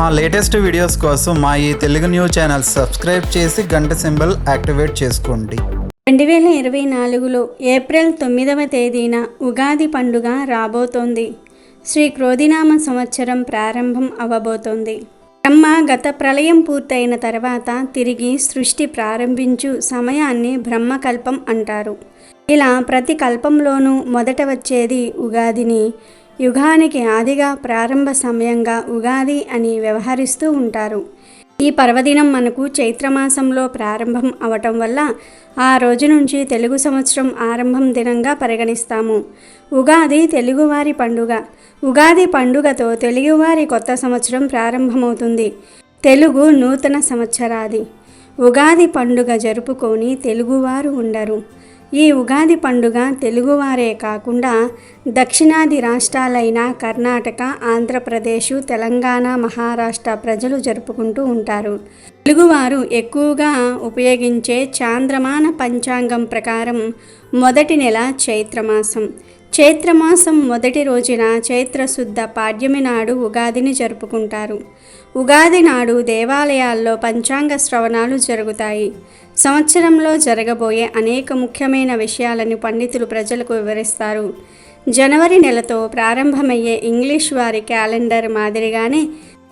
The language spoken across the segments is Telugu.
మా లేటెస్ట్ వీడియోస్ కోసం మా ఈ తెలుగు న్యూస్ ఛానల్ సబ్స్క్రైబ్ చేసి గంట సింబల్ యాక్టివేట్ చేసుకోండి. రెండు వేల ఇరవై నాలుగులో ఏప్రిల్ తొమ్మిదవ తేదీన ఉగాది పండుగ రాబోతోంది. శ్రీ క్రోధినామ సంవత్సరం ప్రారంభం అవ్వబోతోంది బ్రహ్మ గత ప్రళయం పూర్తయిన తర్వాత తిరిగి సృష్టి ప్రారంభించు సమయాన్ని బ్రహ్మకల్పం అంటారు. ఇలా ప్రతి కల్పంలోనూ మొదట వచ్చేది ఉగాదిని. యుగానికి ఆదిగా ప్రారంభ సమయంగా ఉగాది అని వ్యవహరిస్తూ ఉంటారు. ఈ పర్వదినం మనకు చైత్రమాసంలో ప్రారంభం అవటం వల్ల ఆ రోజు నుంచి తెలుగు సంవత్సరం ఆరంభం దినంగా పరిగణిస్తాము. ఉగాది తెలుగువారి పండుగ. ఉగాది పండుగతో తెలుగువారి కొత్త సంవత్సరం ప్రారంభమవుతుంది. తెలుగు నూతన సంవత్సరాది. ఉగాది పండుగ జరుపుకొని తెలుగువారు ఉండరు. ఈ ఉగాది పండుగ తెలుగువారే కాకుండా దక్షిణాది రాష్ట్రాలైన కర్ణాటక ఆంధ్రప్రదేశ్ తెలంగాణ మహారాష్ట్ర ప్రజలు జరుపుకుంటూ ఉంటారు. తెలుగువారు ఎక్కువగా ఉపయోగించే చాంద్రమాన పంచాంగం ప్రకారం మొదటి నెల చైత్రమాసం. చైత్రమాసం మొదటి రోజున చైత్రశుద్ధ పాడ్యమి నాడు ఉగాదిని జరుపుకుంటారు. ఉగాది నాడు దేవాలయాల్లో పంచాంగ శ్రవణాలు జరుగుతాయి. సంవత్సరంలో జరగబోయే అనేక ముఖ్యమైన విషయాలను పండితులు ప్రజలకు వివరిస్తారు. జనవరి నెలతో ప్రారంభమయ్యే ఇంగ్లీష్ వారి క్యాలెండర్ మాదిరిగానే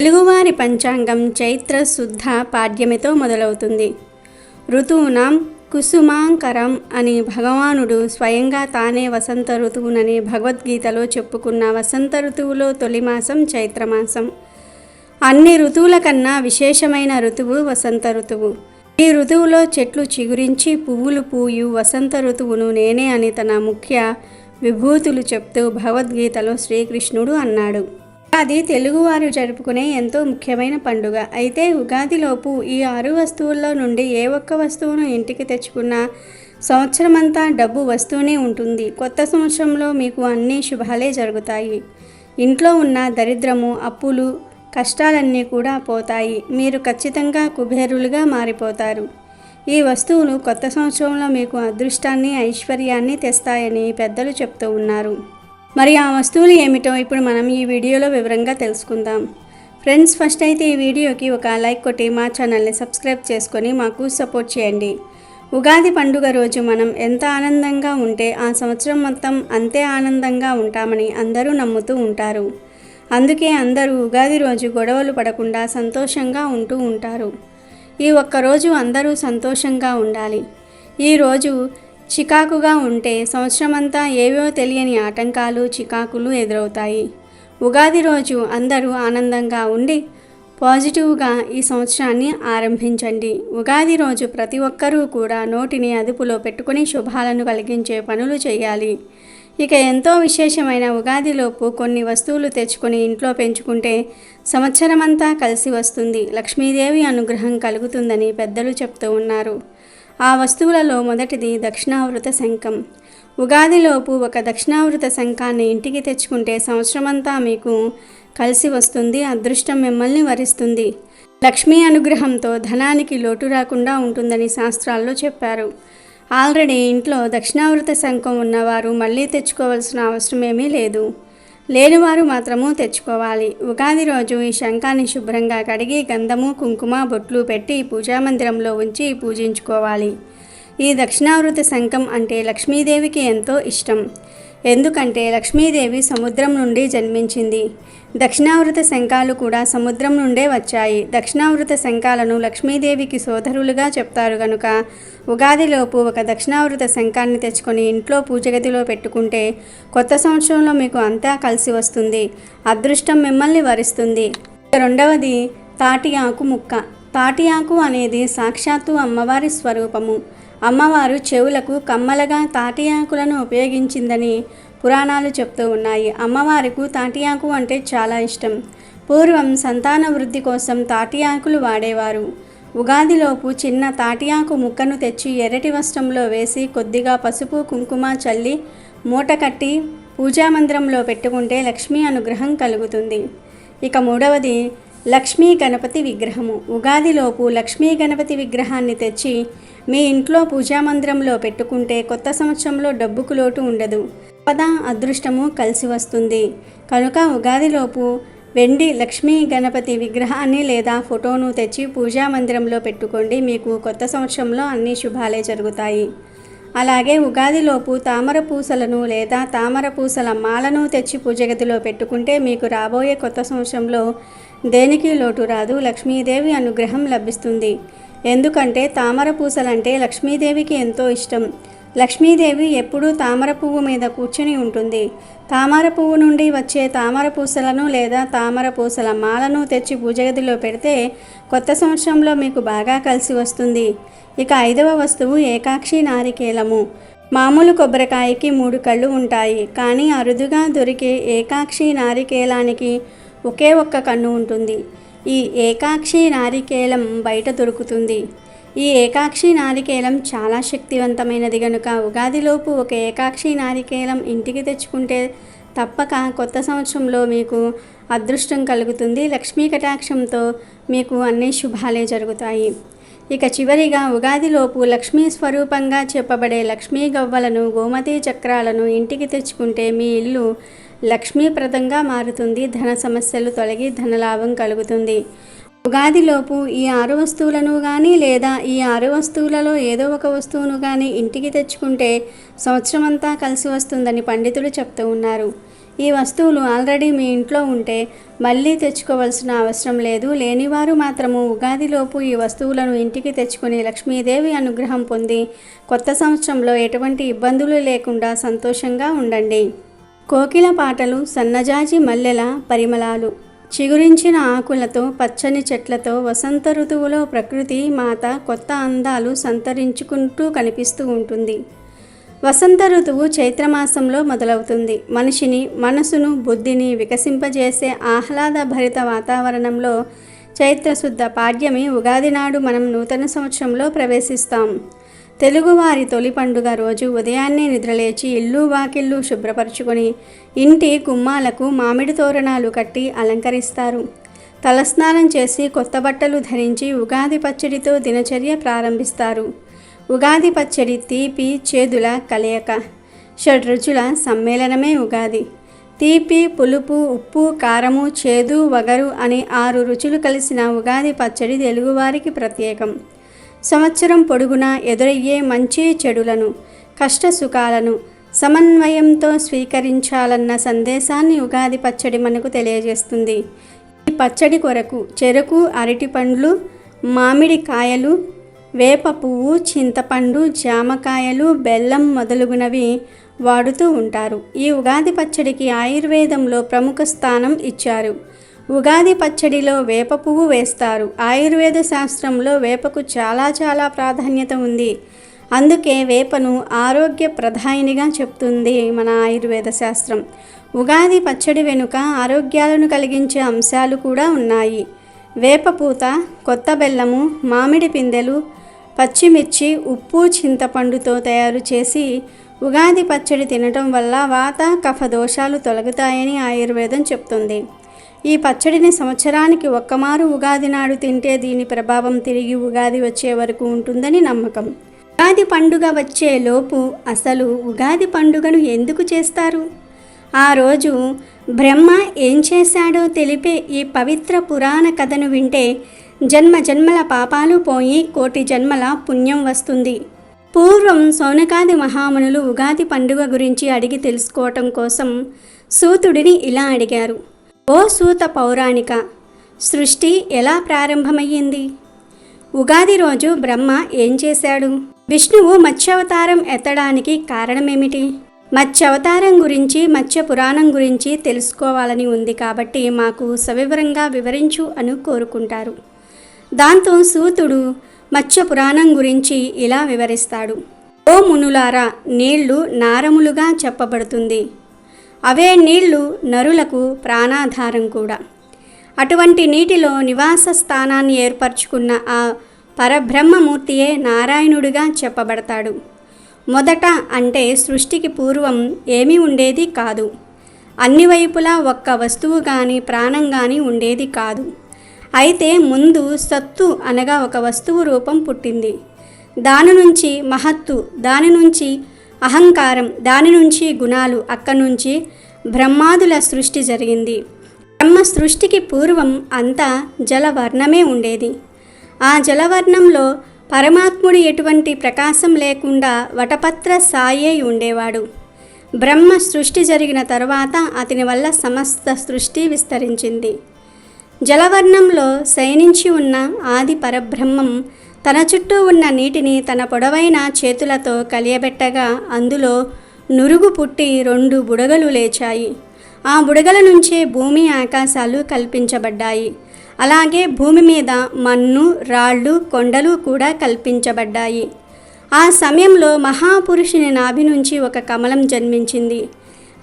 తెలుగువారి పంచాంగం చైత్ర శుద్ధ పాడ్యమితో మొదలవుతుంది. ఋతువునాం కుసుమాంకరం అని భగవానుడు స్వయంగా తానే వసంత ఋతువునని భగవద్గీతలో చెప్పుకున్న వసంత ఋతువులో తొలి మాసం చైత్రమాసం అన్ని ఋతువుల కన్నా విశేషమైన ఋతువు వసంత ఋతువు. ఈ ఋతువులో చెట్లు చిగురించి పువ్వులు పూయు వసంత ఋతువును నేనే అని తన ముఖ్య విభూతులు చెప్తూ భగవద్గీతలో శ్రీకృష్ణుడు అన్నాడు. అది తెలుగువారు జరుపుకునే ఎంతో ముఖ్యమైన పండుగ. అయితే ఉగాదిలోపు ఈ ఆరు వస్తువుల్లో నుండి ఏ ఒక్క వస్తువును ఇంటికి తెచ్చుకున్నా సంవత్సరమంతా డబ్బు వస్తూనే ఉంటుంది. కొత్త సంవత్సరంలో మీకు అన్ని శుభాలే జరుగుతాయి. ఇంట్లో ఉన్న దరిద్రము అప్పులు కష్టాలన్నీ కూడా పోతాయి. మీరు ఖచ్చితంగా కుబేరులుగా మారిపోతారు. ఈ వస్తువులు కొత్త సంవత్సరంలో మీకు అదృష్టాన్ని ఐశ్వర్యాన్ని తెస్తాయని పెద్దలు చెప్తూ ఉన్నారు. మరి ఆ వస్తువులు ఏమిటో ఇప్పుడు మనం ఈ వీడియోలో వివరంగా తెలుసుకుందాం. ఫ్రెండ్స్ ఫస్ట్ అయితే ఈ వీడియోకి ఒక లైక్ కొట్టి మా ఛానల్ని సబ్స్క్రైబ్ చేసుకొని మాకు సపోర్ట్ చేయండి. ఉగాది పండుగ రోజు మనం ఎంత ఆనందంగా ఉంటే ఆ సంవత్సరం మొత్తం అంతే ఆనందంగా ఉంటామని అందరూ నమ్ముతూ ఉంటారు. అందుకే అందరూ ఉగాది రోజు గొడవలు పడకుండా సంతోషంగా ఉంటూ ఉంటారు. ఈ ఒక్కరోజు అందరూ సంతోషంగా ఉండాలి. ఈరోజు చికాకుగా ఉంటే సంవత్సరమంతా ఏవో తెలియని ఆటంకాలు చికాకులు ఎదురవుతాయి. ఉగాది రోజు అందరూ ఆనందంగా ఉండి పాజిటివ్గా ఈ సంవత్సరాన్ని ఆరంభించండి. ఉగాది రోజు ప్రతి ఒక్కరూ కూడా నోటిని అదుపులో పెట్టుకుని శుభాలను కలిగించే పనులు చేయాలి. ఇక ఎంతో విశేషమైన ఉగాదిలోపు కొన్ని వస్తువులు తెచ్చుకొని ఇంట్లో పెంచుకుంటే సంవత్సరమంతా కలిసి వస్తుంది. లక్ష్మీదేవి అనుగ్రహం కలుగుతుందని పెద్దలు చెప్తూ ఉన్నారు. ఆ వస్తువులలో మొదటిది దక్షిణావృత శంఖం. ఉగాదిలోపు ఒక దక్షిణావృత శంఖాన్ని ఇంటికి తెచ్చుకుంటే సంవత్సరమంతా మీకు కలిసి వస్తుంది అదృష్టం మిమ్మల్ని వరిస్తుంది. లక్ష్మీ అనుగ్రహంతో ధనానికి లోటు రాకుండా ఉంటుందని శాస్త్రాల్లో చెప్పారు. ఆల్రెడీ ఇంట్లో దక్షిణావృత శంఖం ఉన్నవారు మళ్ళీ తెచ్చుకోవాల్సిన అవసరమేమీ లేదు. లేనివారు మాత్రము తెచ్చుకోవాలి. ఉగాది రోజు ఈ శంఖాన్ని శుభ్రంగా కడిగి గంధము కుంకుమ బొట్లు పెట్టి పూజామందిరంలో ఉంచి పూజించుకోవాలి. ఈ దక్షిణావృత శంఖం అంటే లక్ష్మీదేవికి ఎంతో ఇష్టం. ఎందుకంటే లక్ష్మీదేవి సముద్రం నుండి జన్మించింది. దక్షిణావృత శంఖాలు కూడా సముద్రం నుండే వచ్చాయి. దక్షిణావృత శంఖాలను లక్ష్మీదేవికి సోదరులుగా చెప్తారు గనుక ఉగాదిలోపు ఒక దక్షిణావృత శంఖాన్ని తెచ్చుకొని ఇంట్లో పూజగదిలో పెట్టుకుంటే కొత్త సంవత్సరంలో మీకు అంతా కలిసి వస్తుంది. అదృష్టం మిమ్మల్ని వరిస్తుంది. రెండవది తాటి ఆకు ముక్క. తాటి ఆకు అనేది సాక్షాత్తు అమ్మవారి స్వరూపము. అమ్మవారు చెవులకు కమ్మలగా తాటియాకులను ఉపయోగించిందని పురాణాలు చెప్తూ ఉన్నాయి. అమ్మవారికి తాటియాకు అంటే చాలా ఇష్టం. పూర్వం సంతాన వృద్ధి కోసం తాటి ఆకులు వాడేవారు. ఉగాదిలోపు చిన్న తాటియాకు ముక్కను తెచ్చి ఎర్రటి వస్త్రంలో వేసి కొద్దిగా పసుపు కుంకుమ చల్లి మూట కట్టి పూజామందిరంలో పెట్టుకుంటే లక్ష్మీ అనుగ్రహం కలుగుతుంది. ఇక మూడవది లక్ష్మీ గణపతి విగ్రహము. ఉగాదిలోపు లక్ష్మీ గణపతి విగ్రహాన్ని తెచ్చి మీ ఇంట్లో పూజామందిరంలో పెట్టుకుంటే కొత్త సంవత్సరంలో డబ్బుకు లోటు ఉండదు. పద అదృష్టము కలిసి వస్తుంది. కనుక ఉగాదిలోపు వెండి లక్ష్మీ గణపతి విగ్రహాన్ని లేదా ఫోటోను తెచ్చి పూజా మందిరంలో పెట్టుకోండి. మీకు కొత్త సంవత్సరంలో అన్ని శుభాలే జరుగుతాయి. అలాగే ఉగాదిలోపు తామర పూసలను లేదా తామర పూసల మాలను తెచ్చి పూజగదిలో పెట్టుకుంటే మీకు రాబోయే కొత్త సంవత్సరంలో దేనికి లోటు రాదు? లక్ష్మీదేవి అనుగ్రహం లభిస్తుంది. ఎందుకంటే తామర పూసలంటే లక్ష్మీదేవికి ఎంతో ఇష్టం. లక్ష్మీదేవి ఎప్పుడూ తామర పువ్వు మీద కూర్చుని ఉంటుంది. తామర పువ్వు నుండి వచ్చే తామర పూసలను లేదా తామర పూసల మాలను తెచ్చి పూజగదిలో పెడితే కొత్త సంవత్సరంలో మీకు బాగా కలిసి వస్తుంది. ఇక ఐదవ వస్తువు ఏకాక్షి నారికేలము. మామూలు కొబ్బరికాయకి మూడు కళ్ళు ఉంటాయి. కానీ అరుదుగా దొరికే ఏకాక్షి నారికేలానికి ఒకే ఒక్క కన్ను ఉంటుంది. ఈ ఏకాక్షి నారికేలం బయట దొరుకుతుంది. ఈ ఏకాక్షి నారికేలం చాలా శక్తివంతమైనది గనుక ఉగాదిలోపు ఒక ఏకాక్షి నారికేలం ఇంటికి తెచ్చుకుంటే తప్పక కొత్త సంవత్సరంలో మీకు అదృష్టం కలుగుతుంది. లక్ష్మీ కటాక్షంతో మీకు అన్ని శుభాలే జరుగుతాయి. ఇక చివరిగా ఉగాదిలోపు లక్ష్మీ స్వరూపంగా చెప్పబడే లక్ష్మీ గవ్వలను గోమతి చక్రాలను ఇంటికి తెచ్చుకుంటే మీ ఇల్లు లక్ష్మీప్రదంగా మారుతుంది ధన సమస్యలు తొలగి ధనలాభం కలుగుతుంది. ఉగాదిలోపు ఈ ఆరు వస్తువులను కానీ లేదా ఈ ఆరు వస్తువులలో ఏదో ఒక వస్తువును కానీ ఇంటికి తెచ్చుకుంటే సంవత్సరం అంతా కలిసి వస్తుందని పండితులు చెప్తూ ఉన్నారు. ఈ వస్తువులు ఆల్రెడీ మీ ఇంట్లో ఉంటే మళ్ళీ తెచ్చుకోవాల్సిన అవసరం లేదు. లేనివారు మాత్రము ఉగాదిలోపు ఈ వస్తువులను ఇంటికి తెచ్చుకుని లక్ష్మీదేవి అనుగ్రహం పొంది కొత్త సంవత్సరంలో ఎటువంటి ఇబ్బందులు లేకుండా సంతోషంగా ఉండండి. కోకిల పాటలు సన్నజాజి మల్లెల పరిమళాలు. చిగురించిన ఆకులతో పచ్చని చెట్లతో వసంత ఋతువులో ప్రకృతి మాత కొత్త అందాలు సంతరించుకుంటూ కనిపిస్తూ ఉంటుంది. వసంత ఋతువు చైత్రమాసంలో మొదలవుతుంది. మనిషిని మనసును బుద్ధిని వికసింపజేసే ఆహ్లాదభరిత వాతావరణంలో చైత్రశుద్ధ పాడ్యమి ఉగాది నాడు మనం నూతన సంవత్సరంలో ప్రవేశిస్తాం. తెలుగువారి తొలి పండుగ రోజు ఉదయాన్నే నిద్రలేచి ఇల్లు వాకిళ్ళు శుభ్రపరచుకొని ఇంటి గుమ్మాలకు మామిడి తోరణాలు కట్టి అలంకరిస్తారు. తలస్నానం చేసి కొత్త బట్టలు ధరించి ఉగాది పచ్చడితో దినచర్య ప్రారంభిస్తారు. ఉగాది పచ్చడి తీపి చేదుల కలయిక. షడ్రుచుల సమ్మేళనమే ఉగాది. తీపి పులుపు ఉప్పు కారము చేదు వగరు అనే ఆరు రుచులు కలిసిన ఉగాది పచ్చడి తెలుగువారికి ప్రత్యేకం. సంవత్సరం పొడుగునా ఎదురయ్యే మంచి చెడులను కష్ట సుఖాలను సమన్వయంతో స్వీకరించాలన్న సందేశాన్ని ఉగాది పచ్చడి మనకు తెలియజేస్తుంది. ఈ పచ్చడి కొరకు చెరకు అరటి పండ్లు మామిడి కాయలు వేప పువ్వు చింతపండు జామకాయలు బెల్లం మొదలుగునవి వాడుతూ ఉంటారు. ఈ ఉగాది పచ్చడికి ఆయుర్వేదంలో ప్రముఖ స్థానం ఇచ్చారు. ఉగాది పచ్చడిలో వేప పువ్వు వేస్తారు. ఆయుర్వేద శాస్త్రంలో వేపకు చాలా చాలా ప్రాధాన్యత ఉంది. అందుకే వేపను ఆరోగ్య ప్రధాయినిగా చెప్తుంది మన ఆయుర్వేద శాస్త్రం. ఉగాది పచ్చడి వెనుక ఆరోగ్యాలను కలిగించే అంశాలు కూడా ఉన్నాయి. వేపపూత కొత్త బెల్లము మామిడి పిందెలు పచ్చిమిర్చి ఉప్పు చింతపండుతో తయారు చేసి ఉగాది పచ్చడి తినటం వల్ల వాత కఫ దోషాలు తొలగుతాయని ఆయుర్వేదం చెప్తుంది. ఈ పచ్చడిని సంవత్సరానికి ఒక్కమారు ఉగాది నాడు తింటే దీని ప్రభావం తిరిగి ఉగాది వచ్చే వరకు ఉంటుందని నమ్మకం. ఉగాది పండుగ వచ్చే లోపు అసలు ఉగాది పండుగను ఎందుకు చేస్తారు? ఆ రోజు బ్రహ్మ ఏం చేశాడో తెలిపే ఈ పవిత్ర పురాణ కథను వింటే జన్మ జన్మల పాపాలు పోయి కోటి జన్మల పుణ్యం వస్తుంది. పూర్వం సోనకాది మహామునులు ఉగాది పండుగ గురించి అడిగి తెలుసుకోవటం కోసం సూతుడిని ఇలా అడిగారు. ఓ సూత పౌరాణిక సృష్టి ఎలా ప్రారంభమయ్యింది? ఉగాది రోజు బ్రహ్మ ఏం చేశాడు? విష్ణువు మత్స్యావతారం ఎత్తడానికి కారణమేమిటి? మత్స్యావతారం గురించి మత్స్య పురాణం గురించి తెలుసుకోవాలని ఉంది కాబట్టి మాకు సవివరంగా వివరించు అని కోరుకుంటారు. దాంతో సూతుడు మత్స్య పురాణం గురించి ఇలా వివరిస్తాడు. ఓ మునులారా నీళ్ళు నారములుగా చెప్పబడుతుంది. అవే నీళ్ళు నరులకు ప్రాణాధారం కూడా. అటువంటి నీటిలో నివాస స్థానాన్ని ఏర్పరచుకున్న ఆ పరబ్రహ్మమూర్తియే నారాయణుడిగా చెప్పబడతాడు. మొదట అంటే సృష్టికి పూర్వం ఏమీ ఉండేది కాదు. అన్ని వైపులా ఒక్క వస్తువు కానీ ప్రాణం కానీ ఉండేది కాదు. అయితే ముందు సత్తు అనగా ఒక వస్తువు రూపం పుట్టింది. దాని నుంచి మహత్తు దాని నుంచి అహంకారం దాని నుంచి గుణాలు అక్కడి నుంచి బ్రహ్మాదుల సృష్టి జరిగింది. బ్రహ్మ సృష్టికి పూర్వం అంతా జలవర్ణమే ఉండేది. ఆ జలవర్ణంలో పరమాత్ముడు ఎటువంటి ప్రకాశం లేకుండా వటపత్ర సాయే ఉండేవాడు. బ్రహ్మ సృష్టి జరిగిన తర్వాత అతని వల్ల సమస్త సృష్టి విస్తరించింది. జలవర్ణంలో శయనించి ఉన్న ఆది పరబ్రహ్మం తన చుట్టూ ఉన్న నీటిని తన పొడవైన చేతులతో కలియబెట్టగా అందులో నురుగు పుట్టి రెండు బుడగలు లేచాయి. ఆ బుడగల నుంచే భూమి ఆకాశాలు కల్పించబడ్డాయి. అలాగే భూమి మీద మన్ను రాళ్ళు కొండలు కూడా కల్పించబడ్డాయి. ఆ సమయంలో మహాపురుషుని నాభి నుంచి ఒక కమలం జన్మించింది.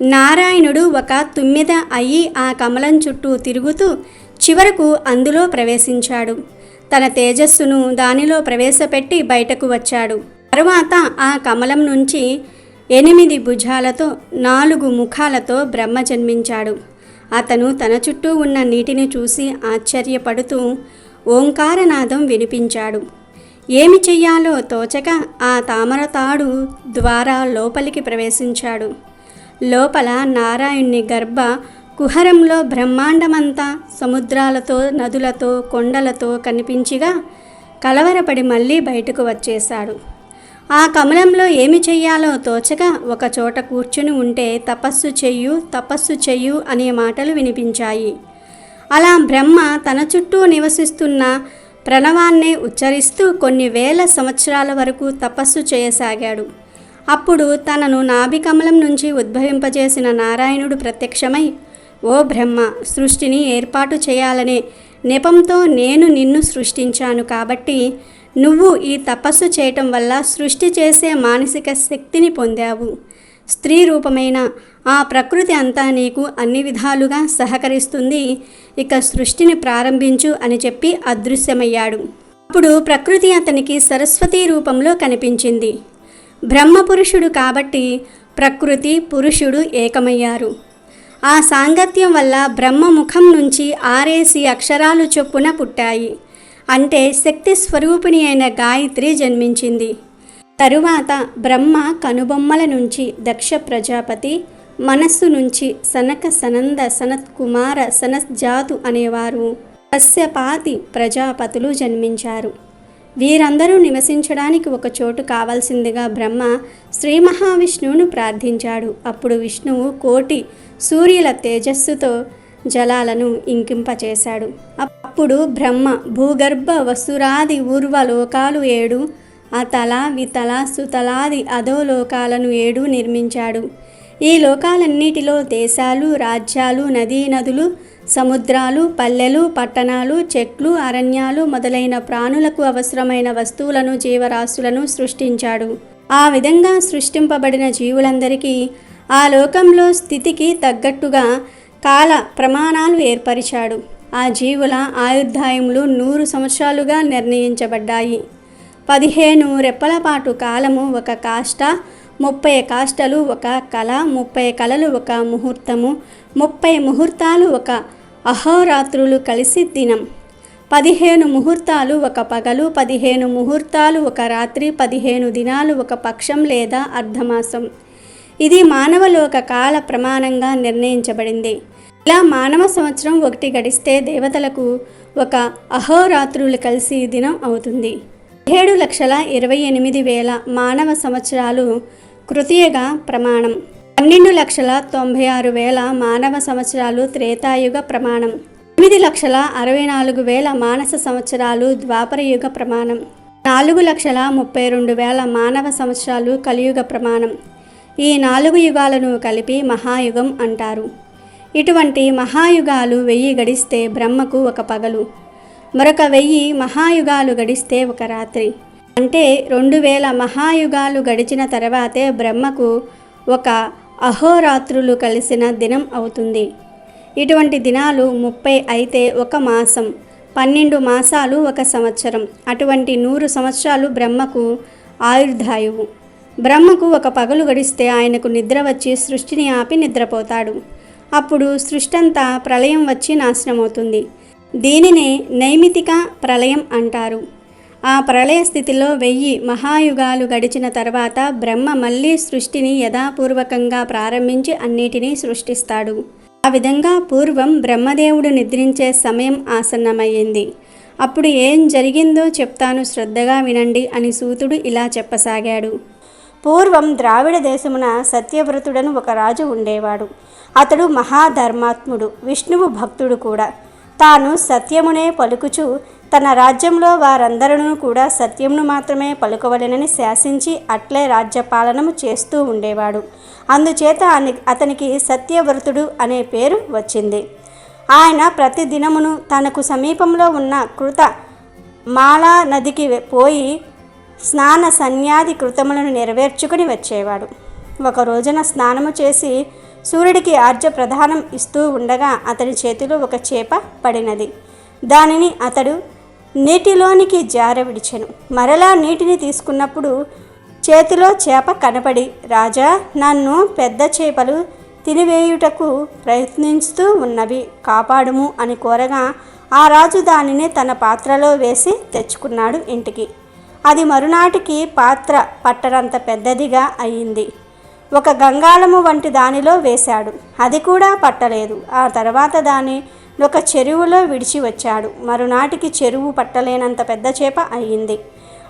నారాయణుడు ఒక తుమ్మిద అయి ఆ కమలం చుట్టూ తిరుగుతూ చివరకు అందులో ప్రవేశించాడు. తన తేజస్సును దానిలో ప్రవేశపెట్టి బయటకు వచ్చాడు. తరువాత ఆ కమలం నుంచి ఎనిమిది భుజాలతో నాలుగు ముఖాలతో బ్రహ్మ జన్మించాడు. అతను తన చుట్టూ ఉన్న నీటిని చూసి ఆశ్చర్యపడుతూ ఓంకారనాదం వినిపించాడు. ఏమి చెయ్యాలో తోచక ఆ తామరతాడు ద్వారా లోపలికి ప్రవేశించాడు. లోపల నారాయణ్ణి గర్భ కుహరంలో బ్రహ్మాండమంతా సముద్రాలతో నదులతో కొండలతో కనిపించిగా కలవరపడి మళ్ళీ బయటకు వచ్చేశాడు. ఆ కమలంలో ఏమి చెయ్యాలో తోచక ఒక చోట కూర్చుని ఉంటే తపస్సు చెయ్యు తపస్సు చెయ్యు అనే మాటలు వినిపించాయి. అలా బ్రహ్మ తన చుట్టూ నివసిస్తున్న ప్రణవాన్నే ఉచ్చరిస్తూ కొన్ని వేల సంవత్సరాల వరకు తపస్సు చేయసాగాడు. అప్పుడు తనను నాభికమలం నుంచి ఉద్భవింపజేసిన నారాయణుడు ప్రత్యక్షమై ఓ బ్రహ్మ సృష్టిని ఏర్పాటు చేయాలనే నెపంతో నేను నిన్ను సృష్టించాను కాబట్టి నువ్వు ఈ తపస్సు చేయటం వల్ల సృష్టి చేసే మానసిక శక్తిని పొందావు. స్త్రీ రూపమైన ఆ ప్రకృతి అంతా నీకు అన్ని విధాలుగా సహకరిస్తుంది. ఇక సృష్టిని ప్రారంభించు అని చెప్పి అదృశ్యమయ్యాడు. అప్పుడు ప్రకృతి అతనికి సరస్వతి రూపంలో కనిపించింది. బ్రహ్మపురుషుడు కాబట్టి ప్రకృతి పురుషుడు ఏకమయ్యారు. ఆ సాంగత్యం వల్ల బ్రహ్మ ముఖం నుంచి ఆరేసి అక్షరాలు చొప్పున పుట్టాయి. అంటే శక్తి స్వరూపిణి అయిన గాయత్రి జన్మించింది. తరువాత బ్రహ్మ కనుబొమ్మల నుంచి దక్ష ప్రజాపతి మనస్సు నుంచి సనక సనంద సనత్ కుమార అనేవారు. కశ్యపాతి ప్రజాపతులు జన్మించారు. వీరందరూ నివసించడానికి ఒక చోటు కావాల్సిందిగా బ్రహ్మ శ్రీ మహావిష్ణువును ప్రార్థించాడు. అప్పుడు విష్ణువు కోటి సూర్యుల తేజస్సుతో జలాలను ఇంకింపచేశాడు. అప్పుడు బ్రహ్మ భూగర్భ వసురాది ఊర్వలోకాలు ఏడు అతల వితల సుతలాది అధోలోకాలను ఏడు నిర్మించాడు. ఈ లోకాలన్నిటిలో దేశాలు రాజ్యాలు నదీ నదులు సముద్రాలు పల్లెలు పట్టణాలు చెట్లు అరణ్యాలు మొదలైన ప్రాణులకు అవసరమైన వస్తువులను జీవరాశులను సృష్టించాడు. ఆ విధంగా సృష్టింపబడిన జీవులందరికీ ఆ లోకంలో స్థితికి తగ్గట్టుగా కాల ప్రమాణాలు ఏర్పరిచాడు. ఆ జీవుల ఆయుర్దాయములు నూరు సంవత్సరాలుగా నిర్ణయించబడ్డాయి. పదిహేను రెప్పల పాటు కాలము ఒక కాష్ట ముప్పై కాష్టలు ఒక కళ ముప్పై కళలు ఒక ముహూర్తము ముప్పై ముహూర్తాలు ఒక అహోరాత్రులు కలిసి దినం. పదిహేను ముహూర్తాలు ఒక పగలు పదిహేను ముహూర్తాలు ఒక రాత్రి పదిహేను దినాలు ఒక పక్షం లేదా అర్ధమాసం. ఇది మానవలోక కాల ప్రమాణంగా నిర్ణయించబడింది. ఇలా మానవ సంవత్సరం ఒకటి గడిస్తే దేవతలకు ఒక అహోరాత్రులు కలిసి దినం అవుతుంది. ఏడు లక్షల ఇరవై ఎనిమిది వేల మానవ సంవత్సరాలు కృతీయగా ప్రమాణం. పన్నెండు లక్షల తొంభై ఆరు వేల మానవ సంవత్సరాలు త్రేతాయుగ ప్రమాణం. ఎనిమిది లక్షల అరవై నాలుగు వేల మానస సంవత్సరాలు ద్వాపరయుగ ప్రమాణం. నాలుగు లక్షల ముప్పై రెండు వేల మానవ సంవత్సరాలు కలియుగ ప్రమాణం. ఈ నాలుగు యుగాలను కలిపి మహాయుగం అంటారు. ఇటువంటి మహాయుగాలు వెయ్యి గడిస్తే బ్రహ్మకు ఒక పగలు. మరొక వెయ్యి మహాయుగాలు గడిస్తే ఒక రాత్రి. అంటే రెండు వేల మహాయుగాలు గడిచిన తర్వాతే బ్రహ్మకు ఒక అహోరాత్రులు కలిసిన దినం అవుతుంది. ఇటువంటి దినాలు ముప్పై అయితే ఒక మాసం పన్నెండు మాసాలు ఒక సంవత్సరం. అటువంటి నూరు సంవత్సరాలు బ్రహ్మకు ఆయుర్ధాయువు. బ్రహ్మకు ఒక పగలు గడిస్తే ఆయనకు నిద్ర వచ్చి సృష్టిని ఆపి నిద్రపోతాడు. అప్పుడు సృష్టి అంతా ప్రళయం వచ్చి నాశనమవుతుంది. దీనినే నైమితిక ప్రళయం అంటారు. ఆ ప్రళయ స్థితిలో వెయ్యి మహాయుగాలు గడిచిన తర్వాత బ్రహ్మ మళ్ళీ సృష్టిని యథాపూర్వకంగా ప్రారంభించి అన్నిటినీ సృష్టిస్తాడు. ఆ విధంగా పూర్వం బ్రహ్మదేవుడు నిద్రించే సమయం ఆసన్నమయ్యింది. అప్పుడు ఏం జరిగిందో చెప్తాను శ్రద్ధగా వినండి అని సూతుడు ఇలా చెప్పసాగాడు. పూర్వం ద్రావిడ దేశమున సత్యవ్రతుడను ఒక రాజు ఉండేవాడు. అతడు మహాధర్మాత్ముడు విష్ణువు భక్తుడు కూడా. తాను సత్యమునే పలుకుచు తన రాజ్యంలో వారందరూ కూడా సత్యమును మాత్రమే పలుకవలెనని శాసించి అట్లే రాజ్యపాలనము చేస్తూ ఉండేవాడు. అందుచేత అతనికి సత్యవ్రతుడు అనే పేరు వచ్చింది. ఆయన ప్రతి దినమును తనకు సమీపంలో ఉన్న కృత మాలా నదికి పోయి స్నాన సన్యాది కృతములను నెరవేర్చుకుని వచ్చేవాడు. ఒక రోజున స్నానము చేసి సూర్యుడికి ఆర్జ ప్రధానం ఇస్తూ ఉండగా అతని చేతిలో ఒక చేప పడినది. దానిని అతడు నీటిలోనికి జార విడిచెను. మరలా నీటిని తీసుకున్నప్పుడు చేతిలో చేప కనపడి రాజా నన్ను పెద్ద చేపలు తినివేయుటకు ప్రయత్నిస్తూ ఉన్నవి. కాపాడుము అని కోరగా ఆ రాజు దానిని తన పాత్రలో వేసి తెచ్చుకున్నాడు ఇంటికి. అది మరునాటికి పాత్ర పట్టడంత పెద్దదిగా అయింది. ఒక గంగాళము వంటి దానిలో వేశాడు. అది కూడా పట్టలేదు. ఆ తర్వాత దాని ఒక చెరువులో విడిచి వచ్చాడు. మరునాటికి చెరువు పట్టలేనంత పెద్ద చేప అయ్యింది.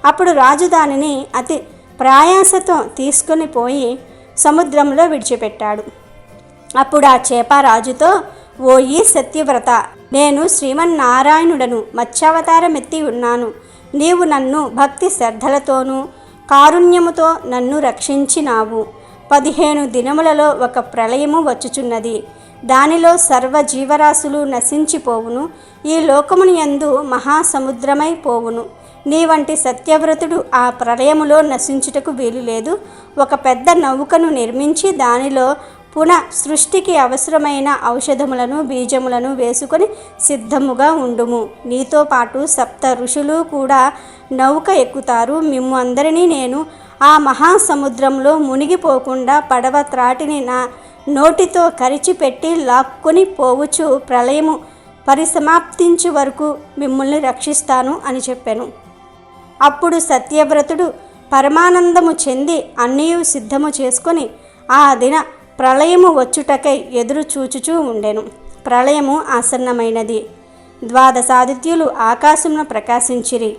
అప్పుడు రాజు దానిని అతి ప్రయాసతో తీసుకుని పోయి సముద్రంలో విడిచిపెట్టాడు. అప్పుడు ఆ చేప రాజుతో ఓయి సత్యవ్రత నేను శ్రీమన్నారాయణుడను మత్స్యావతారమెత్తి ఉన్నాను. నీవు నన్ను భక్తి శ్రద్ధలతోనూ కారుణ్యముతో నన్ను రక్షించినావు. పదిహేను దినములలో ఒక ప్రళయము వచ్చుచున్నది. దానిలో సర్వ జీవరాశులు నశించిపోవును. ఈ లోకముని యందు మహాసముద్రమై పోవును. నీ వంటి సత్యవ్రతుడు ఆ ప్రళయములో నశించుటకు వీలు లేదు ఒక పెద్ద నౌకను నిర్మించి దానిలో పునః సృష్టికి అవసరమైన ఔషధములను బీజములను వేసుకొని సిద్ధముగా ఉండుము. నీతో పాటు సప్త ఋషులు కూడా నౌక ఎక్కుతారు. మిమ్ము అందరినీ నేను ఆ మహాసముద్రంలో మునిగిపోకుండా పడవ త్రాటిని నా నోటితో కరిచిపెట్టి లాక్కొని పోవుచు ప్రళయము. పరిసమాప్తించు వరకు మిమ్మల్ని రక్షిస్తాను అని చెప్పాను. అప్పుడు సత్యవ్రతుడు పరమానందము చెంది అన్నీ సిద్ధము చేసుకొని ఆ దిన ప్రళయము వచ్చుటకై ఎదురు చూచుచూ ఉండెను. ప్రళయము ఆసన్నమైనది. ద్వాదశాదిత్యులు ఆకాశంను ప్రకాశించిరి.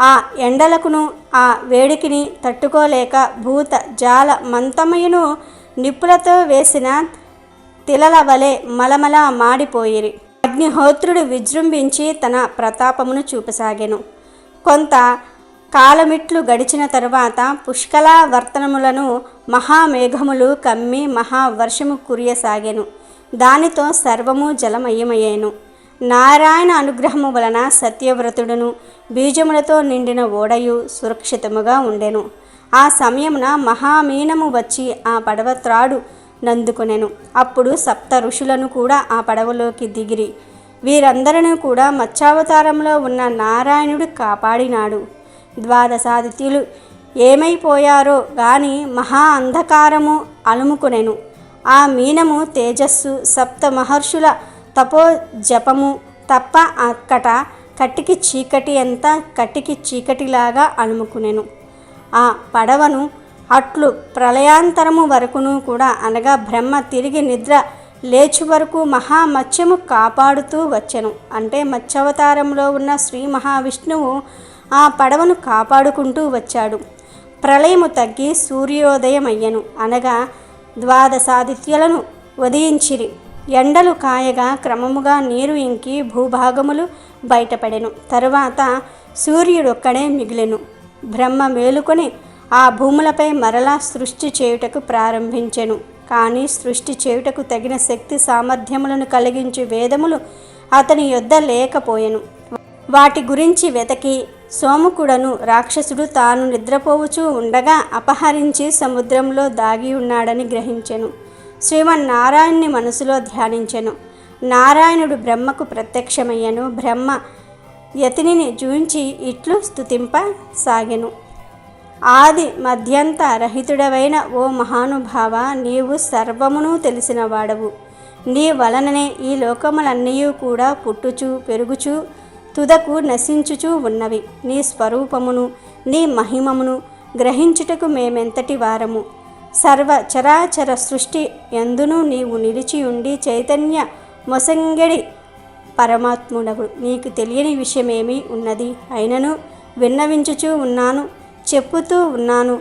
ఆ ఎండలకును ఆ వేడికిని తట్టుకోలేక భూత జాల మంతమయును నిప్పులతో వేసిన తిలల వలె మలమల మాడిపోయిరి. అగ్నిహోత్రుడు విజృంభించి తన ప్రతాపమును చూపసాగెను. కొంత కాలమిట్లు గడిచిన తరువాత పుష్కలావర్తనములను మహామేఘములు కమ్మి మహావర్షము కురియసాగెను. దానితో సర్వము జలమయమయ్యేను. నారాయణ అనుగ్రహము వలన సత్యవ్రతుడును బీజములతో నిండిన ఓడయు సురక్షితముగా ఉండెను. ఆ సమయమున మహామీనము వచ్చి ఆ పడవ త్రాడు నందుకొనెను. అప్పుడు సప్త ఋషులను కూడా ఆ పడవలోకి దిగిరి. వీరందరినీ కూడా మత్స్యావతారంలో ఉన్న నారాయణుడు కాపాడినాడు. ద్వాదశాదిత్యులు ఏమైపోయారో గాని మహా అంధకారము అలుముకునెను. ఆ మీనము తేజస్సు సప్త మహర్షుల తపో జపము తప్ప అక్కట కట్టికి చీకటి ఎంత కట్టికి చీకటిలాగా అలుముకునెను. ఆ పడవను అట్లు ప్రళయాంతరము వరకును కూడా అనగా బ్రహ్మ తిరిగి నిద్ర లేచు వరకు మహామత్స్యము కాపాడుతూ వచ్చెను. అంటే మత్స్యవతారంలో ఉన్న శ్రీ మహావిష్ణువు ఆ పడవను కాపాడుకుంటూ వచ్చాడు. ప్రళయము తగ్గి సూర్యోదయమయ్యను. అనగా ద్వాదశాదిత్యలను ఉదయించిరి. ఎండలు కాయగా క్రమముగా నీరు ఇంకి భూభాగములు బయటపడెను. తరువాత సూర్యుడొక్కడే మిగిలెను. బ్రహ్మ మేలుకొని ఆ భూములపై మరలా సృష్టి చేయుటకు ప్రారంభించెను. కానీ సృష్టి చేయుటకు తగిన శక్తి సామర్థ్యములను కలిగించు వేదములు అతని యొద్ద లేకపోయెను. వాటి గురించి వెతకి సోముకుడను రాక్షసుడు తాను నిద్రపోవుచూ ఉండగా అపహరించి సముద్రంలో దాగి ఉన్నాడని గ్రహించెను. శ్రీమన్నారాయణ్ణి మనసులో ధ్యానించెను. నారాయణుడు బ్రహ్మకు ప్రత్యక్షమయ్యను. బ్రహ్మ యతినిని జూంచి ఇట్లు స్తుతింపసాగెను. ఆది మధ్యంత రహితుడవైన ఓ మహానుభావ నీవు సర్వమును తెలిసిన వాడవు నీ వలననే ఈ లోకములన్నీ కూడా పుట్టుచు పెరుగుచు తుదకు నశించుచూ ఉన్నవి. నీ స్వరూపమును నీ మహిమమును గ్రహించుటకు మేమెంతటి వారము. సర్వ చరాచర సృష్టి ఎందునూ నీవు నిలిచి ఉండి చైతన్య మొసంగడి పరమాత్ముడవు నీకు తెలియని విషయమేమి ఉన్నది? అయినను విన్నవించుచూ ఉన్నాను చెప్పుతూ ఉన్నాను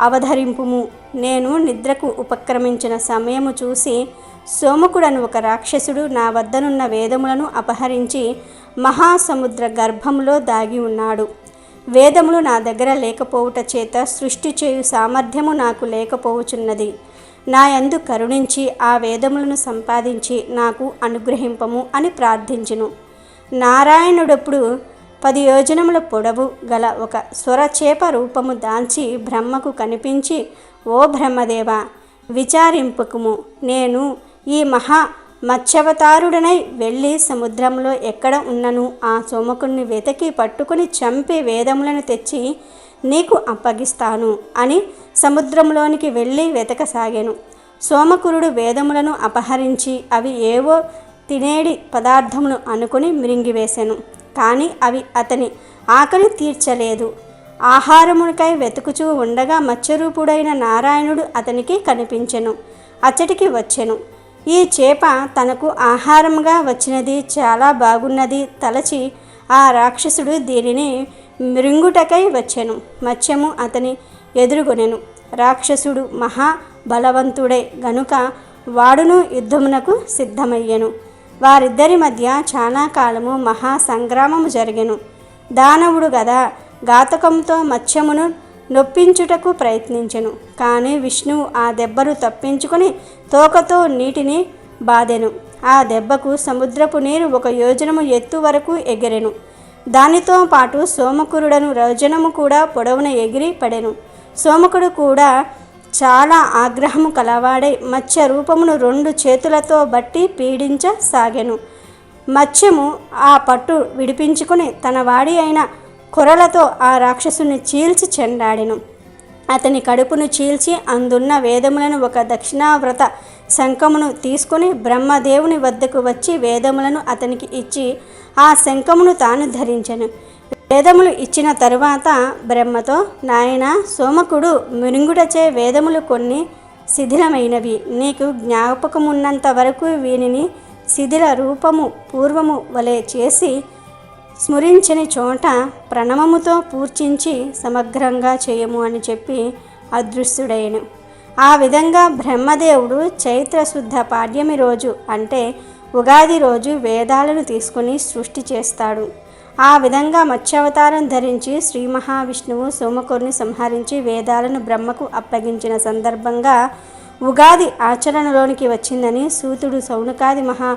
అవధరింపుము. నేను నిద్రకు ఉపక్రమించిన సమయము చూసి సోమకుడను ఒక రాక్షసుడు నా వద్దనున్న వేదములను అపహరించి మహాసముద్ర గర్భంలో దాగి ఉన్నాడు. వేదములు నా దగ్గర లేకపోవుట చేత సృష్టి చేయు సామర్థ్యము నాకు లేకపోవుచున్నది. నా యందు కరుణించి ఆ వేదములను సంపాదించి నాకు అనుగ్రహింపము అని ప్రార్థించును. నారాయణుడప్పుడు పది యోజనముల పొడవు గల ఒక స్వరచేప రూపము దాల్చి బ్రహ్మకు కనిపించి ఓ బ్రహ్మదేవ విచారింపుకుము. నేను ఈ మహా మత్స్యవతారుడనై వెళ్ళి సముద్రంలో ఎక్కడ ఉన్నను? ఆ సోమకుణ్ణి వెతకి పట్టుకుని చంపి వేదములను తెచ్చి నీకు అప్పగిస్తాను అని సముద్రంలోనికి వెళ్ళి వెతకసాగాను. సోమకురుడు వేదములను అపహరించి అవి ఏవో తినేడి పదార్థమును అనుకుని మృంగివేశాను. కానీ అవి అతని ఆకలి తీర్చలేదు. ఆహారమునికై వెతుకుచూ ఉండగా మత్స్యరూపుడైన నారాయణుడు అతనికి కనిపించెను. అచ్చటికి వచ్చెను. ఈ చేప తనకు ఆహారంగా వచ్చినది చాలా బాగున్నది తలచి ఆ రాక్షసుడు దీనిని మృంగుటకై వచ్చెను. మత్స్యము అతని ఎదురుగొనెను. రాక్షసుడు మహా బలవంతుడే గనుక వాడును యుద్ధమునకు సిద్ధమయ్యెను. వారిద్దరి మధ్య చాలా కాలము మహా సంగ్రామము జరిగెను. దానవుడు గదా ఘాతకంతో మత్స్యమును నొప్పించుటకు ప్రయత్నించెను. కానీ విష్ణువు ఆ దెబ్బను తప్పించుకొని తోకతో నీటిని బాదెను. ఆ దెబ్బకు సముద్రపు నీరు ఒక యోజనము ఎత్తు వరకు ఎగిరెను. దానితో పాటు సోమకురుడను రజనము కూడా పొడవున ఎగిరి పడెను. సోమకుడు కూడా చాలా ఆగ్రహము కలవాడై మత్స్య రూపమును రెండు చేతులతో బట్టి పీడించసాగెను. మత్స్యము ఆ పట్టు విడిపించుకుని తన వాడి అయిన కొరలతో ఆ రాక్షసుని చీల్చి చెండాడెను. అతని కడుపును చీల్చి అందున్న వేదములను ఒక దక్షిణావ్రత శంఖమును తీసుకుని బ్రహ్మదేవుని వద్దకు వచ్చి వేదములను అతనికి ఇచ్చి ఆ శంఖమును తాను ధరించెను. వేదములు ఇచ్చిన తరువాత బ్రహ్మతో నాయన సోమకుడు మునింగుడచే వేదములు కొన్ని శిథిలమైనవి. నీకు జ్ఞాపకమున్నంత వరకు వీనిని శిథిల రూపము పూర్వము వలె చేసి స్మరించని చోట ప్రణవముతో పూర్చించి సమగ్రంగా చేయము అని చెప్పి అదృశ్యుడైను. ఆ విధంగా బ్రహ్మదేవుడు చైత్రశుద్ధ పాడ్యమి రోజు అంటే ఉగాది రోజు వేదాలను తీసుకుని సృష్టి చేస్తాడు. ఆ విధంగా మత్స్యావతారం ధరించి శ్రీ మహావిష్ణువు సోమకురుని సంహరించి వేదాలను బ్రహ్మకు అప్పగించిన సందర్భంగా ఉగాది ఆచరణలోనికి వచ్చిందని సూతుడు సౌనకాది మహా